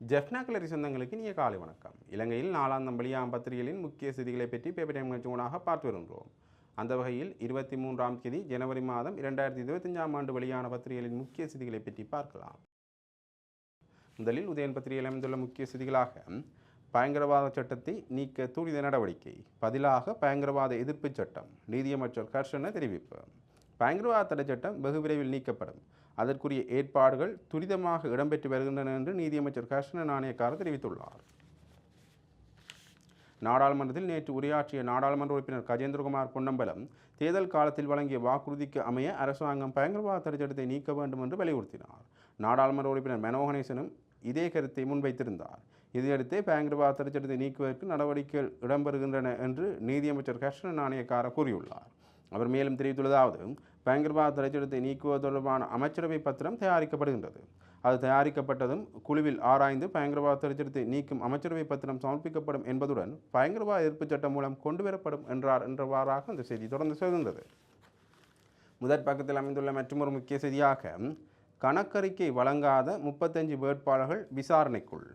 ஜெஃப்னா கிளரி சொந்தங்களுக்கு நீங்கள் காலை வணக்கம். இலங்கையில் நாலாம் தம்பளியாம் பத்திரிகைகளின் முக்கிய செய்திகளை பற்றி பேப்பர் டைம் நிகழ்ச்சியூடாக பார்த்து வருகின்றோம். அந்த வகையில் இருபத்தி மூன்றாம் தேதி ஜனவரி மாதம் இரண்டாயிரத்தி இருபத்தஞ்சாம் ஆண்டு வெளியான பத்திரிகைகளின் முக்கிய செய்திகளை பற்றி பார்க்கலாம். முதலில் உதயன் பத்திரிகையில் அமைந்துள்ள முக்கிய செய்திகளாக பயங்கரவாத சட்டத்தை நீக்க துரித நடவடிக்கை பதிலாக பயங்கரவாத எதிர்ப்பு சட்டம் நீதியமைச்சர் கர்ஷன தெரிவிப்பு. பயங்கரவாத தடை சட்டம் வெகு விரைவில் நீக்கப்படும். அதற்குரிய ஏற்பாடுகள் துரிதமாக இடம்பெற்று வருகின்றன என்று நீதியமைச்சர் கிருஷ்ண நாணயக்காரர் தெரிவித்துள்ளார். நாடாளுமன்றத்தில் நேற்று உரையாற்றிய நாடாளுமன்ற உறுப்பினர் கஜேந்திரகுமார் பொன்னம்பலம் தேர்தல் காலத்தில் வழங்கிய வாக்குறுதிக்கு அமைய அரசாங்கம் பயங்கரவாத தடை சட்டத்தை நீக்க வேண்டும் என்று வலியுறுத்தினார். நாடாளுமன்ற உறுப்பினர் மனோகணேசனும் இதே கருத்தை முன்வைத்திருந்தார். இதையடுத்தே பயங்கரவாத தடை சட்டத்தை நீக்குவதற்கு நடவடிக்கைகள் இடம்பெறுகின்றன என்று நீதியமைச்சர் கிருஷ்ண நாணயக்காரர் கூறியுள்ளார். அவர் மேலும் தெரிவித்துள்ளதாவது பயங்கரவாத தடைச்சட்டத்தை நீக்குவது தொடர்பான அமைச்சரவை பத்திரம் தயாரிக்கப்படுகின்றது. அது தயாரிக்கப்பட்டதும் குழுவில் ஆராய்ந்து பயங்கரவாத தடைச்சட்டத்தை நீக்கும் அமைச்சரவை பத்திரம் சமர்ப்பிக்கப்படும் என்பதுடன் பயங்கரவாத எதிர்ப்பு சட்டம் மூலம் கொண்டுவரப்படும் என்றார் என்றவாறாக அந்த செய்தி தொடர்ந்து செல்கின்றது. முதற் பக்கத்தில் அமைந்துள்ள மற்றொரு முக்கிய செய்தியாக கணக்கறிக்கை வழங்காத முப்பத்தஞ்சு வேட்பாளர்கள் விசாரணைக்குள்.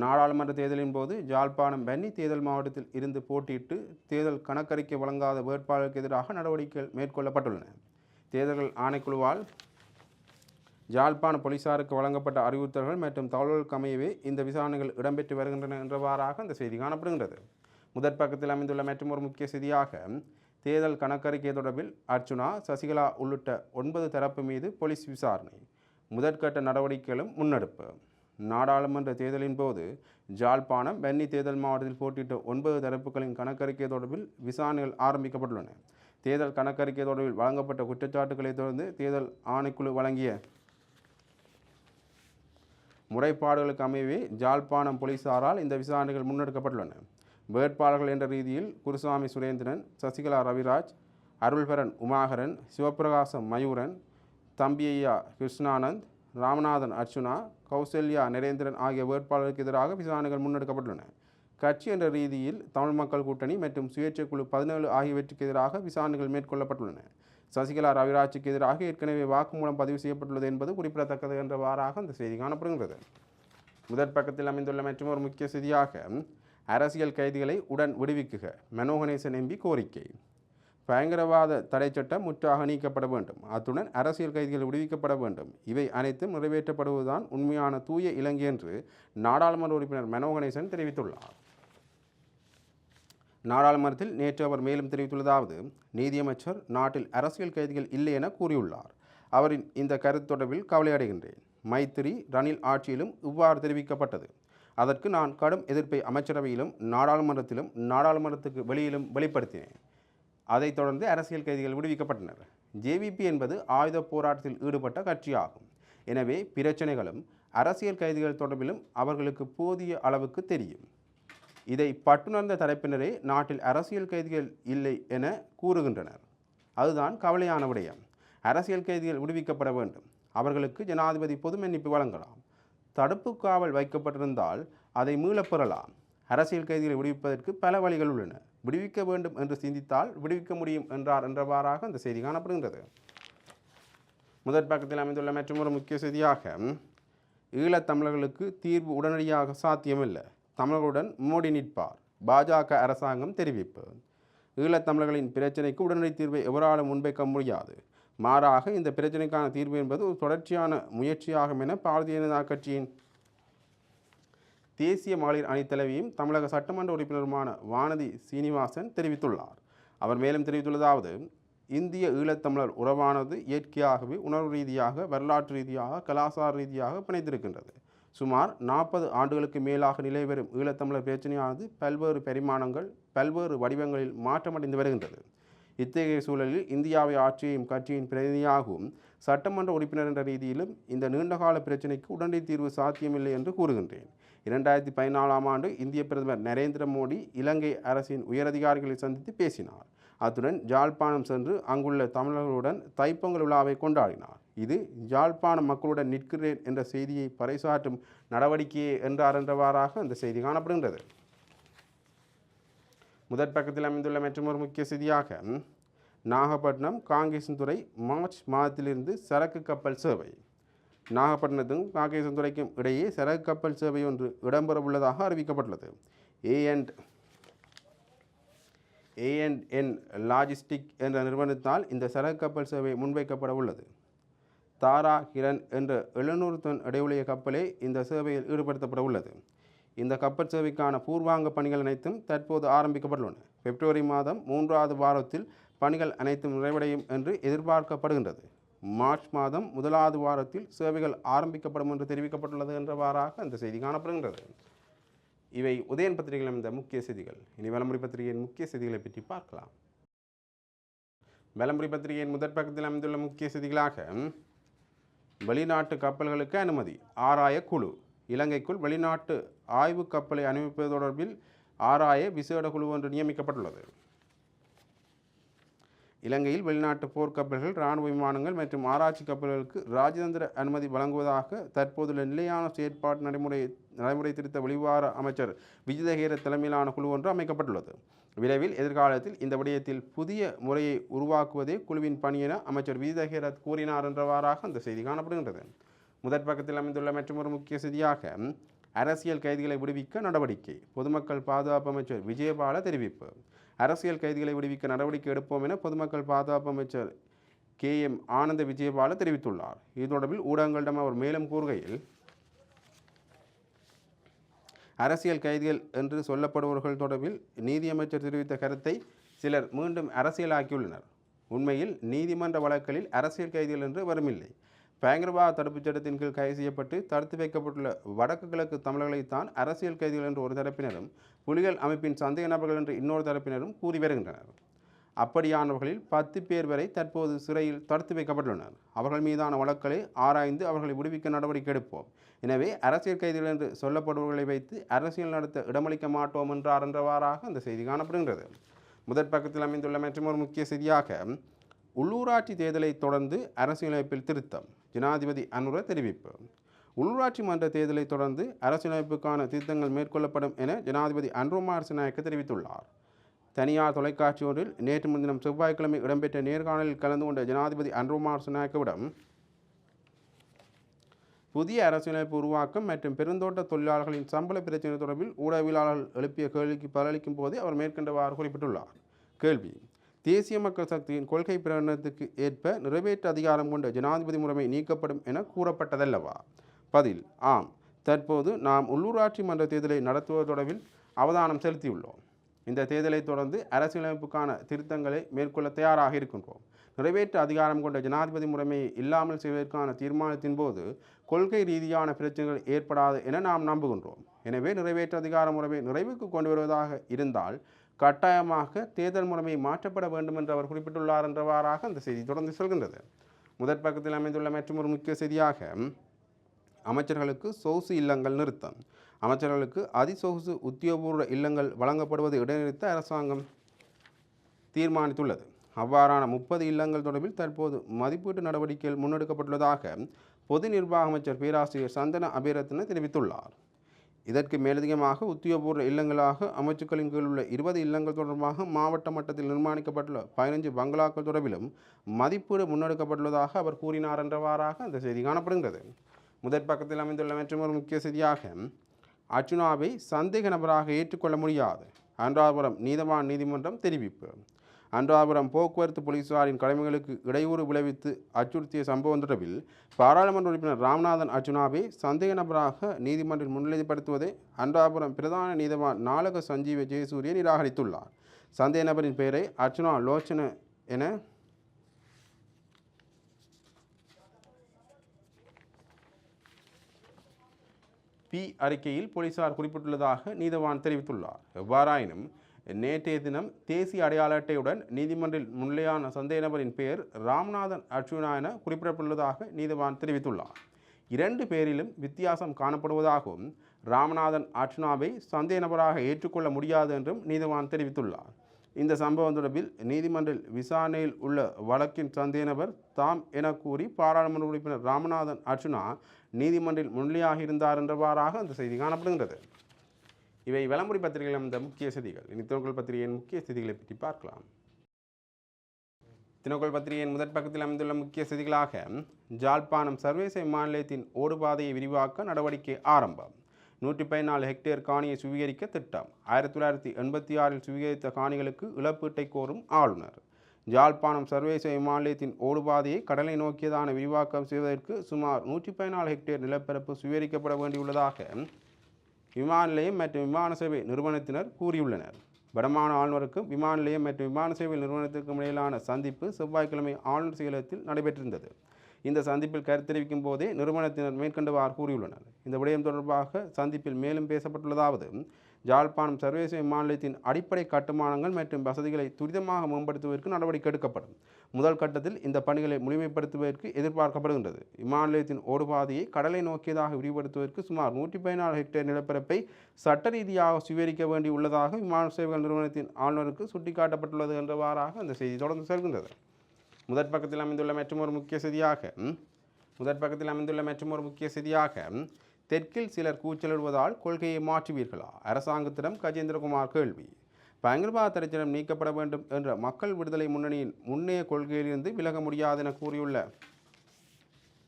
நாடாளுமன்ற தேர்தலின் போது ஜாழ்ப்பாணம் பன்னி தேர்தல் மாவட்டத்தில் இருந்து போட்டியிட்டு தேர்தல் கணக்கறிக்கை வழங்காத வேட்பாளருக்கு எதிராக நடவடிக்கைகள் மேற்கொள்ளப்பட்டுள்ளன. தேர்தல்கள் ஆணைக்குழுவால் ஜாழ்ப்பாண போலீசாருக்கு வழங்கப்பட்ட அறிவுறுத்தல்கள் மற்றும் தகவல்களுக்கு அமையவே இந்த விசாரணைகள் இடம்பெற்று வருகின்றன என்றவாறாக அந்த செய்தி காணப்படுகின்றது. முதற் பக்கத்தில் அமைந்துள்ள மற்றும் ஒரு முக்கிய செய்தியாக தேர்தல் கணக்கறிக்கை தொடர்பில் அர்ச்சுனா சசிகலா உள்ளிட்ட ஒன்பது தரப்பு மீது போலீஸ் விசாரணை. முதற்கட்ட நடவடிக்கைகளும் முன்னெடுப்பு. நாடாளுமன்ற தேர்தலின் போது ஜாழ்ப்பாணம் பென்னி தேர்தல் மாவட்டத்தில் போட்டியிட்ட ஒன்பது தரப்புகளின் கணக்கறிக்கை தொடர்பில் விசாரணைகள் ஆரம்பிக்கப்பட்டுள்ளன. தேர்தல் கணக்கறிக்கை தொடர்பில் வழங்கப்பட்ட குற்றச்சாட்டுகளை தொடர்ந்து தேர்தல் ஆணைக்குழு வழங்கிய முறைப்பாடுகளுக்கு அமையவே ஜாழ்ப்பாணம் போலீசாரால் இந்த விசாரணைகள் முன்னெடுக்கப்பட்டுள்ளன. வேட்பாளர்கள் என்ற ரீதியில் குருசாமி சுரேந்திரன் சசிகலா ரவிராஜ் அருள்பரன் உமாகரன் சிவபிரகாசம் மயூரன் தம்பியையா கிருஷ்ணானந்த் ராமநாதன் அர்ச்சுனா கௌசல்யா நரேந்திரன் ஆகிய வேட்பாளருக்கு எதிராக விசாரணைகள் முன்னெடுக்கப்பட்டுள்ளன. கட்சி என்ற ரீதியில் தமிழ் மக்கள் கூட்டணி மற்றும் சுயேட்சை குழு பதினேழு ஆகியவற்றுக்கு எதிராக விசாரணைகள் மேற்கொள்ளப்பட்டுள்ளன. சசிகலா ரவிராஜுக்கு எதிராக ஏற்கனவே வாக்குமூலம் பதிவு செய்யப்பட்டுள்ளது என்பது குறிப்பிடத்தக்கது என்றவாறாக அந்த செய்தி காணப்படுகின்றது. முதற் பக்கத்தில் அமைந்துள்ள மற்றும் ஒரு முக்கிய செய்தியாக அரசியல் கைதிகளை உடன் விடுவிக்குக மனோகணேசன் எம்பி கோரிக்கை. பயங்கரவாத தடை சட்டம் முற்றாக நீக்கப்பட வேண்டும். அத்துடன் அரசியல் கைதிகள் விடுவிக்கப்பட வேண்டும். இவை அனைத்தும் நிறைவேற்றப்படுவதுதான் உண்மையான தூய இலங்கை என்று நாடாளுமன்ற உறுப்பினர் மனோகணேசன் தெரிவித்துள்ளார். நாடாளுமன்றத்தில் நேற்று அவர் மேலும் தெரிவித்துள்ளதாவது நீதியமைச்சர் நாட்டில் அரசியல் கைதிகள் இல்லை என கூறியுள்ளார். அவரின் இந்த கருத்து தொடர்பில் கவலையடைகின்றேன் மைத்திரி ரணில் ஆட்சியிலும் இவ்வாறு தெரிவிக்கப்பட்டது. அதற்கு நான் கடும் எதிர்ப்பை அமைச்சரவையிலும் நாடாளுமன்றத்திலும் நாடாளுமன்றத்துக்கு வெளியிலும் வெளிப்படுத்தினேன். அதைத் தொடர்ந்து அரசியல் கைதிகள் விடுவிக்கப்பட்டனர். ஜேவிபி என்பது ஆயுத போராட்டத்தில் ஈடுபட்ட கட்சியாகும். எனவே பிரச்சனைகளும் அரசியல் கைதிகள் தொடர்பிலும் அவர்களுக்கு போதிய அளவுக்கு தெரியும். இதை பட்டுணர்ந்த தரப்பினரே நாட்டில் அரசியல் கைதிகள் இல்லை என கூறுகின்றனர். அதுதான் கவலையான விடயம். அரசியல் கைதிகள் விடுவிக்கப்பட வேண்டும். அவர்களுக்கு ஜனாதிபதி பொது மன்னிப்பு வழங்கலாம். தடுப்பு காவல் வைக்கப்பட்டிருந்தால் அதை மீளப் பெறலாம். அரசியல் கைதிகளை விடுவிப்பதற்கு பல வழிகள் உள்ளன. விடுவிக்க வேண்டும் என்று சிந்தித்தால் விடுவிக்க முடியும் என்றார் என்றவாறாக அந்த செய்தி காணப்படுகின்றது. முதற் பக்கத்தில் அமைந்துள்ள மற்றொரு முக்கிய செய்தியாக ஈழத்தமிழர்களுக்கு தீர்வு உடனடியாக சாத்தியமில்லை. தமிழர்களுடன் மோடி நிற்பார். பாஜக அரசாங்கம் தெரிவிப்பு. ஈழத்தமிழர்களின் பிரச்சினைக்கு உடனடி தீர்வை எவராலும் முன்வைக்க முடியாது. மாறாக இந்த பிரச்சினைக்கான தீர்வு என்பது ஒரு தொடர்ச்சியான முயற்சியாகும் என பாரதிய ஜனதா கட்சியின் தேசிய மகளிர் அணித்தலைவியும் தமிழக சட்டமன்ற உறுப்பினருமான வானதி சீனிவாசன் தெரிவித்துள்ளார். அவர் மேலும் தெரிவித்துள்ளதாவது இந்திய ஈழத்தமிழர் உறவானது இயற்கையாகவே உணர்வு ரீதியாக வரலாற்று ரீதியாக கலாச்சார ரீதியாக பிணைத்திருக்கின்றது சுமார் நாற்பது ஆண்டுகளுக்கு மேலாக நிலைபெறும் ஈழத்தமிழர் பிரச்சனையானது பல்வேறு பரிமாணங்கள் பல்வேறு வடிவங்களில் மாற்றமடைந்து வருகின்றது. இத்தகைய சூழலில் இந்தியாவை ஆட்சியையும் கட்சியின் பிரதிநிதியாகவும் சட்டமன்ற உறுப்பினர் என்ற ரீதியிலும் இந்த நீண்டகால பிரச்சினைக்கு உடனடி தீர்வு சாத்தியமில்லை என்று கூறுகின்றேன். இரண்டாயிரத்தி பதினாலாம் ஆண்டு இந்திய பிரதமர் நரேந்திர மோடி இலங்கை அரசின் உயரதிகாரிகளை சந்தித்து பேசினார். அத்துடன் ஜாழ்ப்பாணம் சென்று அங்குள்ள தமிழர்களுடன் தைப்பொங்கல் விழாவை கொண்டாடினார். இது ஜாழ்ப்பாண மக்களுடன் நிற்கிறேன் என்ற செய்தியை பறைசாற்றும் நடவடிக்கையே என்றார் என்றவாறாக அந்த செய்தி காணப்படுகின்றது. முதற் பக்கத்தில் அமைந்துள்ள மற்றொரு முக்கிய செய்தியாக நாகப்பட்டினம் காங்கேசன்துறை மார்ச் மாதத்திலிருந்து சரக்கு கப்பல் சேவை. நாகப்பட்டினத்துக்கும் காங்கேசன் துறைக்கும் இடையே சரக்கு கப்பல் சேவை ஒன்று இடம்பெறவுள்ளதாக அறிவிக்கப்பட்டுள்ளது. ஏ அண்ட் என் லாஜிஸ்டிக் என்ற நிறுவனத்தால் இந்த சரக்கு கப்பல் சேவை முன்வைக்கப்பட உள்ளது தாரா கிரண் என்ற எழுநூறு டன் இடையுடைய கப்பலே இந்த சேவையில் ஈடுபடுத்தப்பட உள்ளது இந்த கப்பல் சேவைக்கான பூர்வாங்க பணிகள் அனைத்தும் தற்போது ஆரம்பிக்கப்பட்டுள்ளன. பிப்ரவரி மாதம் மூன்றாவது வாரத்தில் பணிகள் அனைத்தும் நிறைவடையும் என்று எதிர்பார்க்கப்படுகின்றது. மார்ச் மாதம் முதலாவது வாரத்தில் சேவைகள் ஆரம்பிக்கப்படும் என்று தெரிவிக்கப்பட்டுள்ளது என்றவாறாக அந்த செய்தி காணப்படுகின்றது. இவை உதயன் பத்திரிகையில் அமைந்த முக்கிய செய்திகள். இனி வலமுறை பத்திரிகையின் முக்கிய செய்திகளை பற்றி பார்க்கலாம். வலமுறை பத்திரிகையின் முதற் பக்கத்தில் அமைந்துள்ள முக்கிய செய்திகளாக வெளிநாட்டு கப்பல்களுக்கு அனுமதி ஆராய குழு. இலங்கைக்குள் வெளிநாட்டு ஆய்வு கப்பலை அனுமதிப்பது தொடர்பில் ஆராய விசேட குழு ஒன்று நியமிக்கப்பட்டுள்ளது. இலங்கையில் வெளிநாட்டு போர்க்கப்பல்கள் இராணுவ விமானங்கள் மற்றும் ஆராய்ச்சி கப்பல்களுக்கு ராஜதந்திர அனுமதி வழங்குவதாக தற்போதுள்ள நிலையான செயற்பாட்டு நடைமுறை நடைமுறை திருத்த வெளிவார அமைச்சர் விஜயதகேர தலைமையிலான குழு ஒன்று அமைக்கப்பட்டுள்ளது. விரைவில் எதிர்காலத்தில் இந்த விடயத்தில் புதிய முறையை உருவாக்குவதே குழுவின் பணி என அமைச்சர் விஜயதகேர கூறினார் என்றவாறாக அந்த செய்தி காணப்படுகின்றது. முதற் பக்கத்தில் அமைந்துள்ள மற்றொரு முக்கிய செய்தியாக அரசியல் கைதிகளை விடுவிக்க நடவடிக்கை பொதுமக்கள் பாதுகாப்பு அமைச்சர் விஜயபால தெரிவிப்பு. அரசியல் கைதிகளை விடுவிக்க நடவடிக்கை எடுப்போம் என பொதுமக்கள் பாதுகாப்பு அமைச்சர் கே எம் ஆனந்த விஜயபால தெரிவித்துள்ளார். இது தொடர்பில் ஊடகங்களிடம் அவர் மேலும் கூறுகையில் அரசியல் கைதிகள் என்று சொல்லப்படுபவர்கள் தொடர்பில் நீதியமைச்சர் தெரிவித்த கருத்தை சிலர் மீண்டும் அரசியலாக்கியுள்ளனர். உண்மையில் நீதிமன்ற வழக்குகளில் அரசியல் கைதிகள் என்று வருமில்லை. பயங்கரவாத தடுப்புச் சட்டத்தின் கீழ் கைது செய்யப்பட்டு தடுத்து வைக்கப்பட்டுள்ள வடக்கு கிழக்கு தமிழர்களைத்தான் அரசியல் கைதிகள் என்று ஒரு தரப்பினரும் புலிகள் அமைப்பின் சந்தேக நபர்கள் என்று இன்னொரு தரப்பினரும் கூறி வருகின்றனர். அப்படியானவர்களில் பத்து பேர் வரை தற்போது சிறையில் தடுத்து வைக்கப்பட்டுள்ளனர். அவர்கள் மீதான வழக்குகளை ஆராய்ந்து அவர்களை விடுவிக்க நடவடிக்கை எடுப்போம். எனவே அரசியல் கைதிகள் என்று சொல்லப்படுபவர்களை வைத்து அரசியல் நடத்த இடமளிக்க மாட்டோம் என்றார் என்றவாறாக அந்த செய்தி காணப்படுகின்றது. முதற் பக்கத்தில் அமைந்துள்ள மற்றொரு முக்கிய செய்தியாக உள்ளூராட்சி தேர்தலை தொடர்ந்து அரசியலமைப்பில் திருத்தம். ஜனாதிபதி அனுர தெரிவிப்பு. உள்ளூராட்சி மன்ற தேர்தலை தொடர்ந்து அரசியலமைப்புக்கான திருத்தங்கள் மேற்கொள்ளப்படும் என ஜனாதிபதி அன்ரோமார் சிநாயக்க தெரிவித்துள்ளார். தனியார் தொலைக்காட்சி ஒன்றில் நேற்று முன்தினம் செவ்வாய்க்கிழமை இடம்பெற்ற நேர்காணலில் கலந்து கொண்ட ஜனாதிபதி அன்ரோமார் சிநாயக்கவிடம் புதிய அரசியலமைப்பு உருவாக்கம் மற்றும் பெருந்தோட்ட தொழிலாளர்களின் சம்பள பிரச்சினை தொடர்பில் ஊடகவியலாளர்கள் எழுப்பிய கேள்விக்கு பதிலளிக்கும் போது அவர் மேற்கண்டவாறு குறிப்பிட்டுள்ளார். கேள்வி தேசிய மக்கள் சக்தியின் கொள்கை பிரகடனத்துக்கு ஏற்ப நிறைவேற்று அதிகாரம் கொண்ட ஜனாதிபதி முறைமை நீக்கப்படும் என கூறப்பட்டதல்லவா? பதில் ஆம். தற்போது நாம் உள்ளூராட்சி மன்ற தேர்தலை நடத்துவது தொடர்பில் அவதானம் செலுத்தியுள்ளோம். இந்த தேர்தலை தொடர்ந்து அரசியலமைப்புக்கான திருத்தங்களை மேற்கொள்ள தயாராக இருக்கின்றோம். நிறைவேற்று அதிகாரம் கொண்ட ஜனாதிபதி முறைமையை இல்லாமல் செய்வதற்கான தீர்மானத்தின் போது கொள்கை ரீதியான பிரச்சனைகள் ஏற்படாது என நாம் நம்புகின்றோம். எனவே நிறைவேற்று அதிகார முறைமை நிறைவுக்கு கொண்டு வருவதாக இருந்தால் கட்டாயமாக தேர்தல் முறைமை மாற்றப்பட வேண்டும் என்று அவர் குறிப்பிட்டுள்ளார் என்றவாறாக அந்த செய்தி தொடர்ந்து செல்கின்றது. முதற் பக்கத்தில் அமைந்துள்ள மற்றொரு முக்கிய செய்தியாக அமைச்சர்களுக்கு சொகுசு இல்லங்கள் நிறுத்தம். அமைச்சர்களுக்கு அதிசொகுசு உத்தியோகபூர்வ இல்லங்கள் வழங்கப்படுவது இடைநிறுத்த அரசாங்கம் தீர்மானித்துள்ளது. அவ்வாறான முப்பது இல்லங்கள் தொடர்பில் தற்போது மதிப்பீட்டு நடவடிக்கைகள் முன்னெடுக்கப்பட்டுள்ளதாக பொது நிர்வாக அமைச்சர் பேராசிரியர் சந்தன அபிரத்ன தெரிவித்துள்ளார். இதற்கு மேலதிகமாக உத்தியோகபூர்வ இல்லங்களாக அமைச்சுக்களின் கீழ் உள்ள இருபது இல்லங்கள் தொடர்பாக மாவட்ட மட்டத்தில் நிர்மாணிக்கப்பட்டுள்ள பதினஞ்சு பங்களாக்கள் தொடர்பிலும் மதிப்பீடு முன்னெடுக்கப்பட்டுள்ளதாக அவர் கூறினார் என்றவாறாக அந்த செய்தி காணப்படுகிறது முதற் பக்கத்தில் அமைந்துள்ள மற்றொரு முக்கிய செய்தியாக அர்ச்சுனாவை சந்தேக நபராக ஏற்றுக்கொள்ள முடியாது. அன்றாபுரம் நீதவான் நீதிமன்றம் தெரிவிப்பு. அன்றாபுரம் போக்குவரத்து போலீசாரின் கடமைகளுக்கு இடையூறு விளைவித்து அச்சுறுத்திய சம்பவம் தொடர்பில் பாராளுமன்ற உறுப்பினர் ராமநாதன் அர்ஜுனாவை சந்தேக நபராக நீதிமன்றில் முன்னிலைப்படுத்துவதை அன்றாபுரம் பிரதான நீதவான் நாளக சஞ்சீவ ஜெயசூரிய நிராகரித்துள்ளார். சந்தேக நபரின் பெயரை அர்ச்சுனா லோச்சன என பி அறிக்கையில் போலீசார் குறிப்பிட்டுள்ளதாக நீதவான் தெரிவித்துள்ளார். எவ்வாறாயினும் நேற்றைய தினம் தேசிய அடையாள அட்டையுடன் நீதிமன்றில் முன்னிலையான சந்தேக நபரின் பெயர் ராம்நாதன் அர்ஜுனா என குறிப்பிடப்பட்டுள்ளதாக நீதவான் தெரிவித்துள்ளார். இரண்டு பேரிலும் வித்தியாசம் காணப்படுவதாகவும் ராமநாதன் அர்ச்சுனாவை சந்தேக நபராக ஏற்றுக்கொள்ள முடியாது என்றும் நீதவான் தெரிவித்துள்ளார். இந்த சம்பவம் தொடர்பில் நீதிமன்றில் விசாரணையில் உள்ள வழக்கின் சந்தேக நபர் தாம் என கூறி பாராளுமன்ற உறுப்பினர் ராமநாதன் அர்ச்சுனா நீதிமன்றில் முன்னிலையாக இருந்தார் என்றவாறாக அந்த செய்தி காணப்படுகின்றது. இவை விளம்பரி பத்திரிகையில் அமைந்த முக்கிய செய்திகள். இனி தொகுல் பத்திரிகையின் முக்கிய செய்திகளை பற்றி பார்க்கலாம். தினகோல் பத்திரிகையின் முதற் பக்கத்தில் அமைந்துள்ள முக்கிய செய்திகளாக ஜாழ்ப்பாணம் சர்வதேச மாநிலத்தின் ஓடுபாதையை விரிவாக்க நடவடிக்கை ஆரம்பம். நூற்றி பதினாலு ஹெக்டேர் காணியை சுவீகரிக்க திட்டம். ஆயிரத்தி தொள்ளாயிரத்தி எண்பத்தி ஆறில் சுவீகரித்த காணிகளுக்கு இழப்பீட்டை கோரும் ஆளுநர். ஜாழ்ப்பாணம் சர்வதேச விமான நிலையத்தின் ஓடுபாதையை கடலை நோக்கியதான விரிவாக்கம் செய்வதற்கு சுமார் நூற்றி பதினாலு ஹெக்டேர் நிலப்பரப்பு சுவீகரிக்கப்பட வேண்டியுள்ளதாக விமான நிலையம் மற்றும் விமான சேவை நிறுவனத்தினர் கூறியுள்ளனர். வடமான ஆளுநருக்கும் விமான நிலையம் மற்றும் விமான சேவை நிறுவனத்திற்கும் இடையிலான சந்திப்பு செவ்வாய்க்கிழமை ஆளுநர் செயலகத்தில் நடைபெற்றிருந்தது. இந்த சந்திப்பில் கருத்தெரிவிக்கும் போதே நிறுவனத்தினர் மேற்கண்டவாறு கூறியுள்ளனர். இந்த விடயம் தொடர்பாக சந்திப்பில் மேலும் பேசப்பட்டுள்ளதாவது ஜாழ்ப்பாணம் சர்வதேச மாநிலத்தின் அடிப்படை கட்டுமானங்கள் மற்றும் வசதிகளை துரிதமாக மேம்படுத்துவதற்கு நடவடிக்கை எடுக்கப்படும். முதல் கட்டத்தில் இந்த பணிகளை முழுமைப்படுத்துவதற்கு எதிர்பார்க்கப்படுகின்றது. இம்மாநிலத்தின் ஓடுபாதையை கடலை நோக்கியதாக விரிவுபடுத்துவதற்கு சுமார் நூற்றி பதினாலு ஹெக்டேர் நிலப்பரப்பை சட்ட ரீதியாக சுவீகரிக்க வேண்டியுள்ளதாக விமான சேவைகள் நிறுவனத்தின் ஆளுநருக்கு சுட்டிக்காட்டப்பட்டுள்ளது என்றவாறாக அந்த செய்தி தொடர்ந்து செல்கின்றது. முதற் பக்கத்தில் அமைந்துள்ள மற்றொரு முக்கிய செய்தியாக முதற் பக்கத்தில் அமைந்துள்ள மற்றொரு முக்கிய செய்தியாக தெற்கில் சிலர் கூச்சலிடுவதால் கொள்கையை மாற்றுவீர்களா? அரசாங்கத்திடம் கஜேந்திரகுமார் கேள்வி. பயங்கரவாத தடைச்சிடம் நீக்கப்பட வேண்டும் என்ற மக்கள் விடுதலை முன்னணியின் முன்னைய கொள்கையிலிருந்து விலக முடியாது என கூறியுள்ள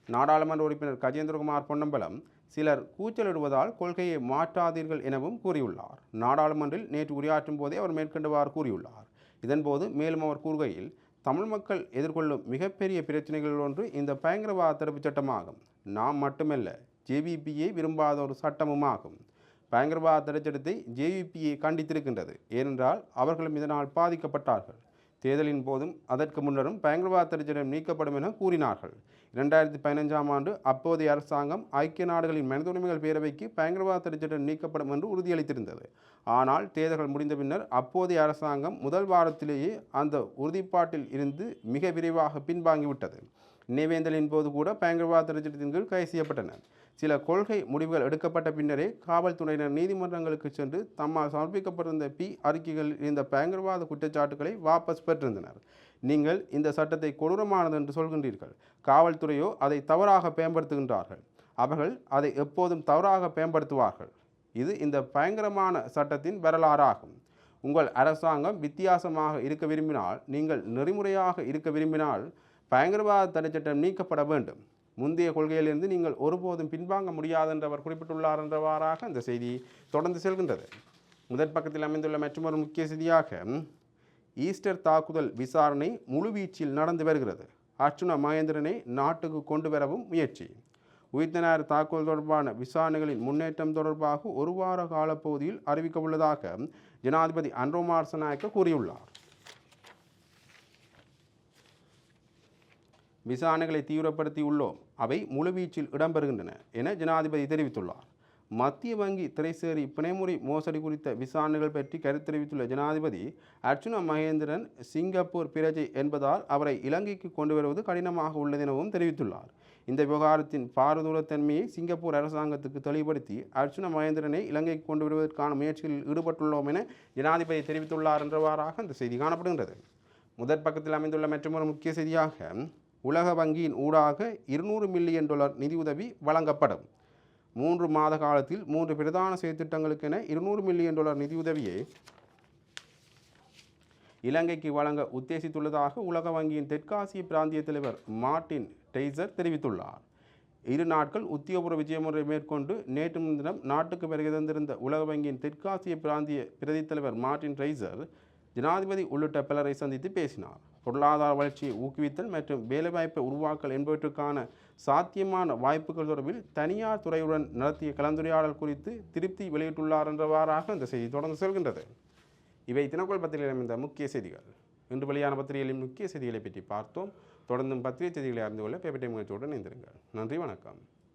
நாடாளுமன்ற உறுப்பினர் கஜேந்திரகுமார் பொன்னம்பலம் சிலர் கூச்சலிடுவதால் கொள்கையை மாற்றாதீர்கள் எனவும் கூறியுள்ளார். நாடாளுமன்றில் நேற்று உரையாற்றும் போதே அவர் மேற்கண்டவாறு கூறியுள்ளார். இதன்போது மேலும் அவர் கூறுகையில் தமிழ் மக்கள் எதிர்கொள்ளும் மிகப்பெரிய பிரச்சனைகளில் ஒன்று இந்த பயங்கரவாத தடுப்புச் சட்டமாகும். நாம் மட்டுமல்ல ஜேவிபியை விரும்பாத ஒரு சட்டமுமாகும். பயங்கரவாத தடைச்சட்டத்தை ஜேவிபியை கண்டித்திருக்கின்றது. ஏனென்றால் அவர்களும் இதனால் பாதிக்கப்பட்டார்கள். தேர்தலின் போதும் அதற்கு முன்னரும் பயங்கரவாத தடைச்சட்டம் நீக்கப்படும் என கூறினார்கள். இரண்டாயிரத்தி பதினஞ்சாம் ஆண்டு அப்போதைய அரசாங்கம் ஐக்கிய நாடுகளின் மனித உரிமைகள் பேரவைக்கு பயங்கரவாத தடைச்சட்டம் நீக்கப்படும் என்று உறுதியளித்திருந்தது. ஆனால் தேர்தல்கள் முடிந்த பின்னர் அப்போதைய அரசாங்கம் முதல் வாரத்திலேயே அந்த உறுதிப்பாட்டில் இருந்து மிக விரைவாக பின்வாங்கிவிட்டது. நினைவேந்தலின் போது கூட பயங்கரவாத தடைச்சட்டத்தின் கீழ் கைது செய்யப்பட்டனர் சில கொள்கை முடிவுகள் எடுக்கப்பட்ட பின்னரே காவல்துறையினர் நீதிமன்றங்களுக்கு சென்று தம்மால் சமர்ப்பிக்கப்பட்டிருந்த பி அறிக்கைகளில் இருந்த பயங்கரவாத குற்றச்சாட்டுகளை வாபஸ் பெற்றிருந்தனர். நீங்கள் இந்த சட்டத்தை கொடூரமானது என்று சொல்கின்றீர்கள். காவல்துறையோ அதை தவறாக பயன்படுத்துகின்றார்கள். அவர்கள் அதை எப்போதும் தவறாக பயன்படுத்துவார்கள். இது இந்த பயங்கரமான சட்டத்தின் வரலாறாகும். உங்கள் அரசாங்கம் வித்தியாசமாக இருக்க விரும்பினால் நீங்கள் நெறிமுறையாக இருக்க விரும்பினால் பயங்கரவாத தடைச்சட்டம் நீக்கப்பட வேண்டும். முந்தைய கொள்கையிலிருந்து நீங்கள் ஒருபோதும் பின்வாங்க முடியாது குறிப்பிட்டுள்ளார் என்றவாறாக அந்த செய்தி தொடர்ந்து செல்கின்றது. முதற் பக்கத்தில் அமைந்துள்ள மற்றொரு முக்கிய செய்தியாக ஈஸ்டர் தாக்குதல் விசாரணை முழுவீச்சில் நடந்து வருகிறது. அர்ச்சுன மகேந்திரனை நாட்டுக்கு கொண்டு வரவும் முயற்சி. உயிர்த்தனார் தாக்குதல் தொடர்பான விசாரணைகளின் முன்னேற்றம் தொடர்பாக ஒரு வார காலப்பகுதியில் அறிவிக்க உள்ளதாக ஜனாதிபதி அன்ரோமார்சநாயக்க கூறியுள்ளார். விசாரணைகளை தீவிரப்படுத்தியுள்ளோம் அவை முழுவீச்சில் இடம்பெறுகின்றன என ஜனாதிபதி தெரிவித்துள்ளார். மத்திய வங்கி திரைசேரி பிணைமுறை மோசடி குறித்த விசாரணைகள் பற்றி கருத்து தெரிவித்துள்ள ஜனாதிபதி அர்ச்சுனா மகேந்திரன் சிங்கப்பூர் பிரஜை என்பதால் அவரை இலங்கைக்கு கொண்டு வருவது கடினமாக உள்ளது எனவும் தெரிவித்துள்ளார். இந்த விவகாரத்தின் பாரதூரத்தன்மையை சிங்கப்பூர் அரசாங்கத்துக்கு தெளிவுபடுத்தி அர்ச்சுனா மகேந்திரனை இலங்கைக்கு கொண்டு வருவதற்கான முயற்சிகளில் ஈடுபட்டுள்ளோம் என ஜனாதிபதி தெரிவித்துள்ளார் என்றவாறாக அந்த செய்தி காணப்படுகின்றது. முதற் பக்கத்தில் அமைந்துள்ள மற்றொரு முக்கிய செய்தியாக உலக வங்கியின் ஊடாக இருநூறு மில்லியன் டாலர் நிதியுதவி வழங்கப்படும். மூன்று மாத காலத்தில் மூன்று பிரதான செயற்திட்டங்களுக்கென இருநூறு மில்லியன் டாலர் நிதியுதவியை இலங்கைக்கு வழங்க உத்தேசித்துள்ளதாக உலக வங்கியின் தெற்காசிய பிராந்திய தலைவர் மார்ட்டின் டெய்சர் தெரிவித்துள்ளார். இரு நாட்கள் உத்தியோகபூர்வ விஜயமுறை மேற்கொண்டு நேற்று முன்தினம் நாட்டுக்கு பிறகு தந்திருந்த உலக வங்கியின் தெற்காசிய பிராந்திய பிரதி தலைவர் மார்ட்டின் ரைசர் ஜனாதிபதி உள்ளிட்ட பலரை சந்தித்து பேசினார். பொருளாதார வளர்ச்சியை ஊக்குவித்தல் மற்றும் வேலைவாய்ப்பை உருவாக்கல் என்பவற்றுக்கான சாத்தியமான வாய்ப்புகள் தொடர்பில் தனியார் துறையுடன் நடத்திய கலந்துரையாடல் குறித்து திருப்தி வெளியிட்டுள்ளார் என்றவாறாக இந்த செய்தி தொடர்ந்து செல்கின்றது. இவை தினக்குள் பத்திரிகையில் அமைந்த முக்கிய செய்திகள். இன்று வெளியான பத்திரிகைகளின் முக்கிய செய்திகளை பற்றி பார்த்தோம். தொடர்ந்தும் பத்திரிகை செய்திகளை அறிந்து கொள்ள பேப்பர் டைம் முயற்சியுடன் இணைந்திருங்கள். நன்றி வணக்கம்.